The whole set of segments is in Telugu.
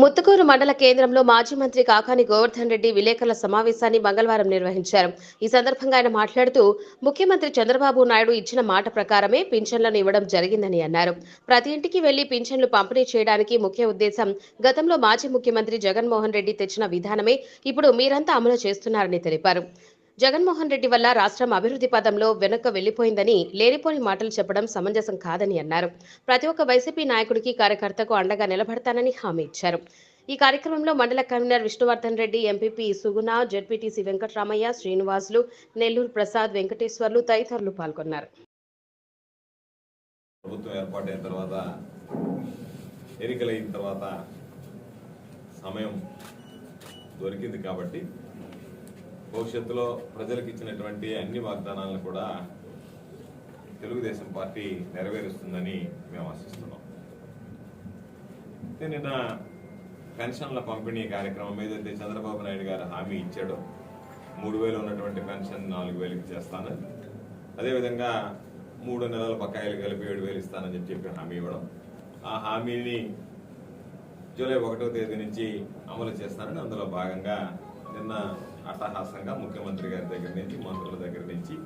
ముత్తుకూరు మండల కేంద్రంలో మాజీ మంత్రి కాకాని గోవర్ధన్ రెడ్డి విలేకరుల సమావేశాన్ని మంగళవారం నిర్వహించారు. ఈ సందర్భంగా ఆయన మాట్లాడుతూ ముఖ్యమంత్రి చంద్రబాబు నాయుడు ఇచ్చిన మాట ప్రకారమే పింఛన్లను ఇవ్వడం జరిగిందని అన్నారు. ప్రతి ఇంటికి వెళ్ళి పింఛన్లు పంపిణీ చేయడానికి ముఖ్య ఉద్దేశం గతంలో మాజీ ముఖ్యమంత్రి జగన్మోహన్ రెడ్డి తెచ్చిన విధానమే. ఇప్పుడు మీరంతా అమలు చేస్తున్నారని తెలిపారు. జగన్మోహన్ రెడ్డి వల్ల రాష్ట్రం అభివృద్ధి పదంలో వెనక వెళ్ళిపోయిందని లేనిపోని మాటలు చెప్పడం సమంజసం కాదని అన్నారు. ప్రతి ఒక్క వైసీపీ నాయకుడికి కార్యకర్తకు అండగా నిలబడతానని హామీ ఇచ్చారు. ఈ కార్యక్రమంలో మండల convener Vishnuvardhan Reddy MPP Suguna ZPTC Venkataramaiah Srinivasulu Nellore Prasad Venkateswarlu తదితరులు పాల్గొన్నారు. ప్రభుత్వం ఏర్పాటైన తర్వాత ఎన్నికలైన తర్వాత సమయం దొరికింది కాబట్టి భవిష్యత్తులో ప్రజలకు ఇచ్చినటువంటి అన్ని వాగ్దానాలను కూడా తెలుగుదేశం పార్టీ నెరవేరుస్తుందని మేము ఆశిస్తున్నాం. అయితే నిన్న పెన్షన్ల పంపిణీ కార్యక్రమం ఏదైతే చంద్రబాబు నాయుడు గారు హామీ ఇచ్చాడో మూడు వేలు ఉన్నటువంటి పెన్షన్ నాలుగు వేలకి చేస్తాను. అదేవిధంగా మూడు నెలల బకాయిలు కలిపి ఏడు వేలు ఇస్తానని చెప్పి హామీ ఇవ్వడం. ఆ హామీని జూలై ఒకటో తేదీ నుంచి అమలు చేస్తానని అందులో భాగంగా నిన్న అట్టహాసంగా ముఖ్యమంత్రి గారి దగ్గర నుంచి మంత్రుల దగ్గర నుంచి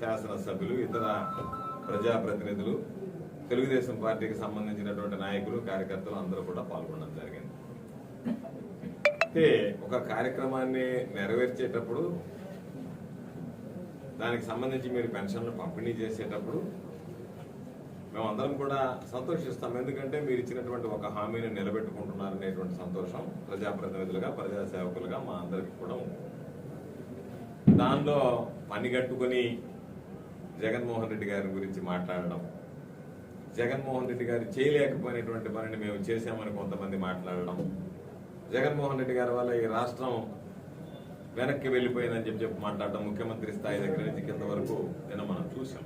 శాసనసభ్యులు ఇతర ప్రజాప్రతినిధులు తెలుగుదేశం పార్టీకి సంబంధించినటువంటి నాయకులు కార్యకర్తలు అందరూ కూడా పాల్గొనడం జరిగింది. అయితే ఒక కార్యక్రమాన్ని నెరవేర్చేటప్పుడు దానికి సంబంధించి మీరు పెన్షన్లు పంపిణీ చేసేటప్పుడు మేమందరం కూడా సంతోషిస్తాం. ఎందుకంటే మీరు ఇచ్చినటువంటి ఒక హామీని నిలబెట్టుకుంటున్నారు అనేటువంటి సంతోషం ప్రజాప్రతినిధులుగా ప్రజా సేవకులుగా మా అందరికి కూడా ఉంది. దానిలో పనిగట్టుకుని జగన్మోహన్ రెడ్డి గారి గురించి మాట్లాడడం జగన్మోహన్ రెడ్డి గారు చేయలేకపోయినటువంటి పనిని మేము చేశామని కొంతమంది మాట్లాడడం జగన్మోహన్ రెడ్డి గారి వల్ల ఈ రాష్ట్రం వెనక్కి వెళ్ళిపోయిందని చెప్పి చెప్పి మాట్లాడడం ముఖ్యమంత్రి స్థాయి దగ్గర నుంచి కింద వరకు నిన్న మనం చూసాం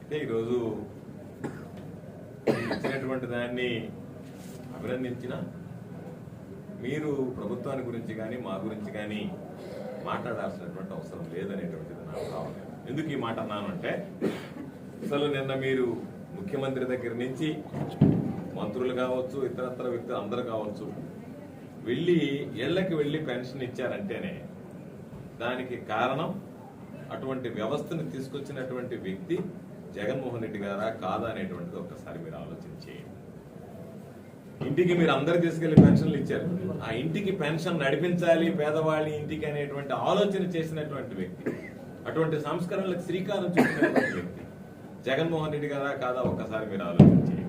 అయితే ఈరోజు అటువంటి దాన్ని అభినందించిన మీరు ప్రభుత్వాన్ని గురించి కానీ మా గురించి కానీ మాట్లాడాల్సినటువంటి అవసరం లేదనేటువంటిది నా భావన. ఎందుకు ఈ మాట అన్నానంటే అసలు నిన్న మీరు ముఖ్యమంత్రి దగ్గర నుంచి మంత్రులు కావచ్చు ఇతరత్ర వ్యక్తులు అందరూ కావచ్చు వెళ్ళి ఇళ్ళకి వెళ్ళి పెన్షన్ ఇచ్చారంటేనే దానికి కారణం అటువంటి వ్యవస్థను తీసుకొచ్చినటువంటి వ్యక్తి జగన్మోహన్ రెడ్డి గారా కాదా అనేటువంటిది ఒక్కసారి మీరు ఆలోచన చేయండి. ఇంటికి మీరు అందరు తీసుకెళ్ళి పెన్షన్లు ఇచ్చారు. ఆ ఇంటికి పెన్షన్ నడిపించాలి పేదవాళ్ళ ఇంటికి అనేటువంటి ఆలోచన చేసినటువంటి వ్యక్తి అటువంటి సంస్కరణలకు శ్రీకారం చూసినటువంటి వ్యక్తి జగన్మోహన్ రెడ్డి గారా కాదా ఒక్కసారి మీరు ఆలోచన చేయండి.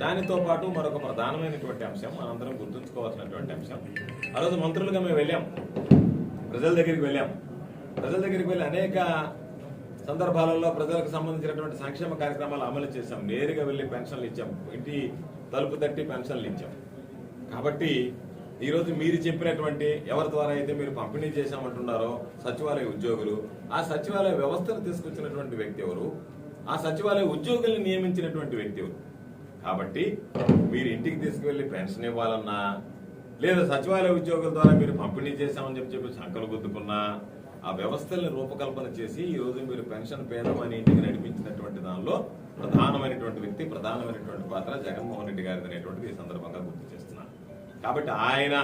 దానితో పాటు మరొక ప్రధానమైనటువంటి అంశం మనందరం గుర్తుంచుకోవాల్సినటువంటి అంశం. ఆ రోజు మంత్రులుగా మేము వెళ్ళాం. ప్రజల దగ్గరికి వెళ్ళాం. ప్రజల దగ్గరికి వెళ్ళి అనేక సందర్భాలలో ప్రజలకు సంబంధించినటువంటి సంక్షేమ కార్యక్రమాలు అమలు చేశాం. నేరుగా వెళ్ళి పెన్షన్లు ఇచ్చాం. ఇంటి తలుపు తట్టి పెన్షన్లు ఇచ్చాం. కాబట్టి ఈరోజు మీరు చెప్పినటువంటి ఎవరి ద్వారా అయితే మీరు పంపిణీ చేశామంటున్నారో సచివాలయ ఉద్యోగులు ఆ సచివాలయ వ్యవస్థను తీసుకొచ్చినటువంటి వ్యక్తి ఎవరు? ఆ సచివాలయ ఉద్యోగుల్ని నియమించినటువంటి వ్యక్తి ఎవరు? కాబట్టి మీరు ఇంటికి తీసుకువెళ్ళి పెన్షన్ ఇవ్వాలన్నా లేదా సచివాలయ ఉద్యోగుల ద్వారా మీరు పంపిణీ చేశామని చెప్పి చెప్పి సంకలు గుద్దుకున్నా ఆ వ్యవస్థల్ని రూపకల్పన చేసి ఈ రోజు మీరు పెన్షన్ పేదమని ఇంటికి నడిపించినటువంటి దానిలో ప్రధానమైనటువంటి వ్యక్తి ప్రధానమైనటువంటి పాత్ర జగన్మోహన్ రెడ్డి గారిది అనేటువంటిది ఈ సందర్భంగా గుర్తు చేస్తున్నాను. కాబట్టి ఆయన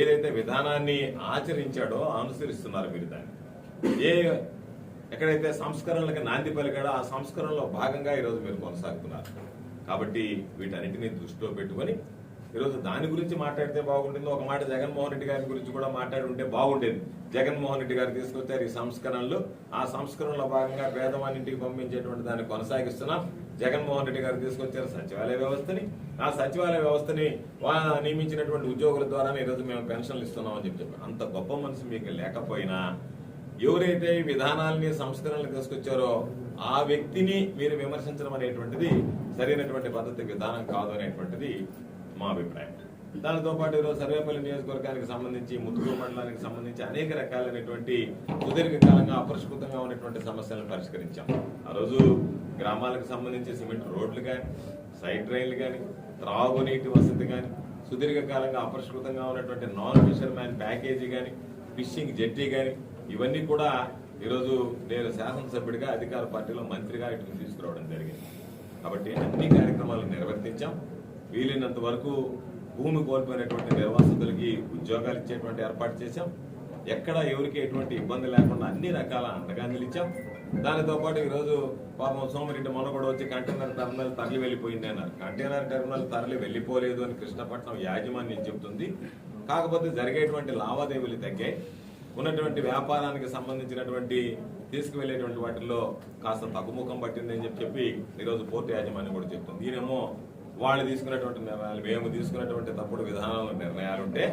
ఏదైతే విధానాన్ని ఆచరించాడో అనుసరిస్తున్నారు మీరు దాన్ని. ఏ ఎక్కడైతే సంస్కరణలకు నాంది పలికాడో ఆ సంస్కరణలో భాగంగా ఈరోజు మీరు కొనసాగుతున్నారు. కాబట్టి వీటన్నిటినీ దృష్టిలో పెట్టుకొని ఈరోజు దాని గురించి మాట్లాడితే బాగుంటుంది. ఒక మాట జగన్మోహన్ రెడ్డి గారి గురించి కూడా మాట్లాడి ఉంటే బాగుండేది. జగన్మోహన్ రెడ్డి గారు తీసుకొచ్చారు ఈ సంస్కరణలు. ఆ సంస్కరణలో భాగంగా పేదవానింటికి పంపించేటువంటి దాన్ని కొనసాగిస్తున్నాం. జగన్మోహన్ రెడ్డి గారు తీసుకొచ్చారు సచివాలయ వ్యవస్థని. ఆ సచివాలయ వ్యవస్థని నియమించినటువంటి ఉద్యోగుల ద్వారా ఈరోజు మేము పెన్షన్లు ఇస్తున్నాం అని చెప్పి చెప్పారు. అంత గొప్ప మనసు మీకు లేకపోయినా ఎవరైతే ఈ విధానాలని సంస్కరణలు తీసుకొచ్చారో ఆ వ్యక్తిని మీరు విమర్శించడం అనేటువంటిది సరైనటువంటి పద్ధతి విధానం కాదు అనేటువంటిది మా అభిప్రాయం. దానితో పాటు ఈరోజు సర్వేపల్లి నియోజకవర్గానికి సంబంధించి ముత్తుకూరు మండలానికి సంబంధించి అనేక రకాలైనటువంటి సుదీర్ఘకాలంగా అపరిష్కృతంగా ఉన్నటువంటి సమస్యలను పరిష్కరించాం. ఆ రోజు గ్రామాలకు సంబంధించి సిమెంట్ రోడ్లు కానీ సైడ్ రైళ్ళు కానీ త్రాగునీటి వసతి కానీ సుదీర్ఘకాలంగా అపరిష్కృతంగా ఉన్నటువంటి నాన్ ఫిషర్ మ్యాన్ ప్యాకేజీ కానీ ఫిషింగ్ జెట్టి కానీ ఇవన్నీ కూడా ఈరోజు నేను శాసనసభ్యుడిగా అధికార పార్టీలో మంత్రిగా ఇటు తీసుకురావడం జరిగింది. కాబట్టి అన్ని కార్యక్రమాలు నిర్వర్తించాం. వీలైనంత వరకు భూమి కోల్పోయినటువంటి నిర్వాసితులకి ఉద్యోగాలు ఇచ్చేటువంటి ఏర్పాటు చేశాం. ఎక్కడ ఎవరికి ఎటువంటి ఇబ్బంది లేకుండా అన్ని రకాల అండగాంజలు ఇచ్చాం. దానితో పాటు ఈరోజు పాపం సోమరెడ్డి మొన్న కూడా వచ్చి కంటైనర్ టెర్మినల్ తరలి వెళ్ళిపోయింది అన్నారు. కంటైనర్ టెర్మినల్ తరలి వెళ్ళిపోలేదు అని కృష్ణపట్నం యాజమాన్యం చెబుతుంది కాకపోతే జరిగేటువంటి లావాదేవీలు తగ్గాయి. ఉన్నటువంటి వ్యాపారానికి సంబంధించినటువంటి తీసుకువెళ్ళేటువంటి వాటిల్లో కాస్త తగ్గుముఖం పట్టిందని చెప్పి చెప్పి ఈరోజు పోర్టు యాజమాన్యం కూడా చెప్తుంది. దీనేమో వాళ్ళు తీసుకునేటువంటి నిర్ణయాలు మేము తీసుకునేటువంటి తప్పుడు విధానాలు నిర్ణయాలు ఉంటే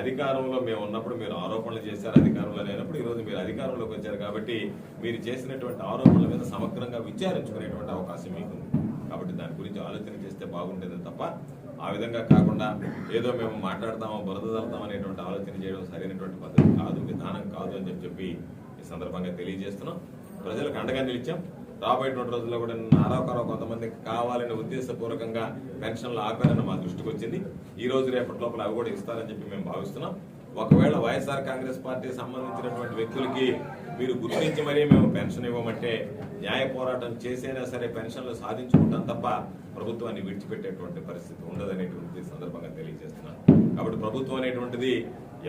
అధికారంలో మేము ఉన్నప్పుడు మీరు ఆరోపణలు చేశారు అధికారంలో లేనప్పుడు ఈ రోజు మీరు అధికారంలోకి వచ్చారు కాబట్టి మీరు చేసినటువంటి ఆరోపణల మీద సమగ్రంగా విచారించుకునేటువంటి అవకాశం మీకు ఉంది కాబట్టి దాని గురించి ఆలోచన చేస్తే బాగుంటుంది తప్ప ఆ విధంగా కాకుండా ఏదో మేము మాట్లాడతామో బురదలుతాం అనేటువంటి ఆలోచన చేయడం సరైనటువంటి పద్ధతి కాదు విధానం కాదు అని చెప్పి ఈ సందర్భంగా తెలియజేస్తున్నాం. ప్రజలకు అండగా నిలిచాం. రాబోయేటువంటి రోజుల్లో కూడా నారాకరో కొంతమందికి కావాలనే ఉద్దేశపూర్వకంగా పెన్షన్లు ఆపారని మా దృష్టికి వచ్చింది. ఈ రోజు రేపటి లోపల అవి కూడా ఇస్తారని చెప్పి మేము భావిస్తున్నాం. ఒకవేళ వైఎస్ఆర్ కాంగ్రెస్ పార్టీ సంబంధించినటువంటి వ్యక్తులకి మీరు గుర్తించి మరీ మేము పెన్షన్ ఇవ్వమంటే న్యాయ పోరాటం చేసైనా సరే పెన్షన్లు సాధించుకుంటాం తప్ప ప్రభుత్వాన్ని విడిచిపెట్టేటువంటి పరిస్థితి ఉండదనేటువంటి సందర్భంగా తెలియజేస్తున్నాను. కాబట్టి ప్రభుత్వం అనేటువంటిది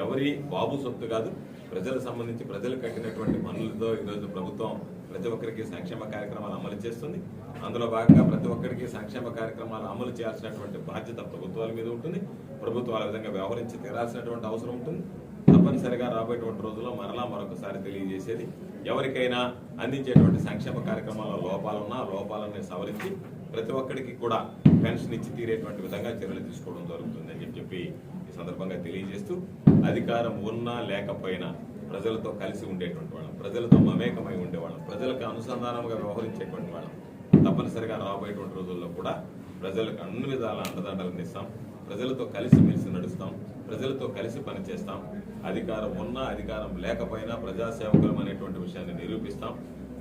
ఎవరి బాబు సొత్తు కాదు. ప్రజలకు సంబంధించి ప్రజలు కట్టినటువంటి పనులతో ఈరోజు ప్రభుత్వం ప్రతి ఒక్కరికి సంక్షేమ కార్యక్రమాలు అమలు చేస్తుంది. అందులో భాగంగా ప్రతి ఒక్కరికి సంక్షేమ కార్యక్రమాలు అమలు చేయాల్సినటువంటి బాధ్యత ప్రభుత్వాల మీద ఉంటుంది. ప్రభుత్వాల విధంగా వ్యవహరించి తీరాల్సినటువంటి అవసరం ఉంటుంది. తప్పనిసరిగా రాబోయేటువంటి రోజుల్లో మరలా మరొకసారి తెలియజేసేది ఎవరికైనా అందించేటువంటి సంక్షేమ కార్యక్రమాల లోపాలున్నా లోపాలని సవరించి ప్రతి ఒక్కరికి కూడా పెన్షన్ ఇచ్చి తీరేటువంటి విధంగా చర్యలు తీసుకోవడం జరుగుతుందని చెప్పి చెప్పి ఈ సందర్భంగా తెలియజేస్తూ అధికారం ఉన్నా లేకపోయినా ప్రజలతో కలిసి ఉండేటువంటి వాళ్ళం ప్రజలతో మమేకమై ఉండేవాళ్ళం ప్రజలకు అనుసంధానంగా వ్యవహరించేటువంటి వాళ్ళం. తప్పనిసరిగా రాబోయేటువంటి రోజుల్లో కూడా ప్రజలకు అన్ని విధాల అండదండలు ఇస్తాం ప్రజలతో కలిసి మెలిసి నడుస్తాం ప్రజలతో కలిసి పనిచేస్తాం. అధికారం ఉన్నా అధికారం లేకపోయినా ప్రజాసేవకులం అనేటువంటి విషయాన్ని నిరూపిస్తాం.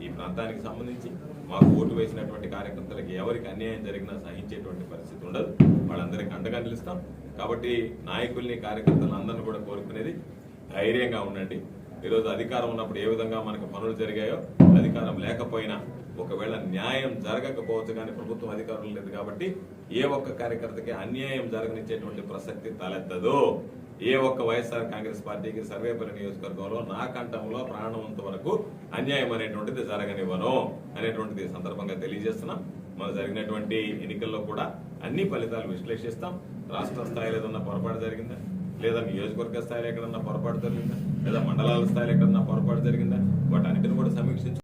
ఈ ప్రాంతానికి సంబంధించి మాకు ఓటు వేసినటువంటి కార్యకర్తలకు ఎవరికి అన్యాయం జరిగినా సహించేటువంటి పరిస్థితి ఉండదు. వాళ్ళందరికీ అండగా నిలుస్తాం. కాబట్టి నాయకుల్ని కార్యకర్తలు అందరిని కూడా కోరుకునేది ధైర్యంగా ఉండండి. ఈరోజు అధికారం ఉన్నప్పుడు ఏ విధంగా మనకు పనులు జరిగాయో అధికారం లేకపోయినా ఒకవేళ న్యాయం జరగకపోవచ్చు కానీ ప్రభుత్వం అధికారం లేదు కాబట్టి ఏ ఒక్క కార్యకర్తకి అన్యాయం జరగనిచ్చేటువంటి ప్రసక్తి తలెత్తదు. ఏ ఒక్క వైఎస్ఆర్ కాంగ్రెస్ పార్టీకి సర్వేపల్లి నియోజకవర్గంలో నా కంఠంలో ప్రాణవంత వరకు అన్యాయం అనేటువంటిది జరగనివ్వను అనేటువంటిది సందర్భంగా తెలియజేస్తున్నాం. మన జరిగినటువంటి ఎన్నికల్లో కూడా అన్ని ఫలితాలు విశ్లేషిస్తాం. రాష్ట్ర స్థాయిలో ఏదన్నా పొరపాటు జరిగిందా? లేదా నియోజకవర్గ స్థాయిలో ఎక్కడన్నా పొరపాటు జరిగిందా? లేదా మండలాల స్థాయిలో ఎక్కడన్నా పొరపాటు జరిగిందా? వాటన్నిటిని కూడా సమీక్షించు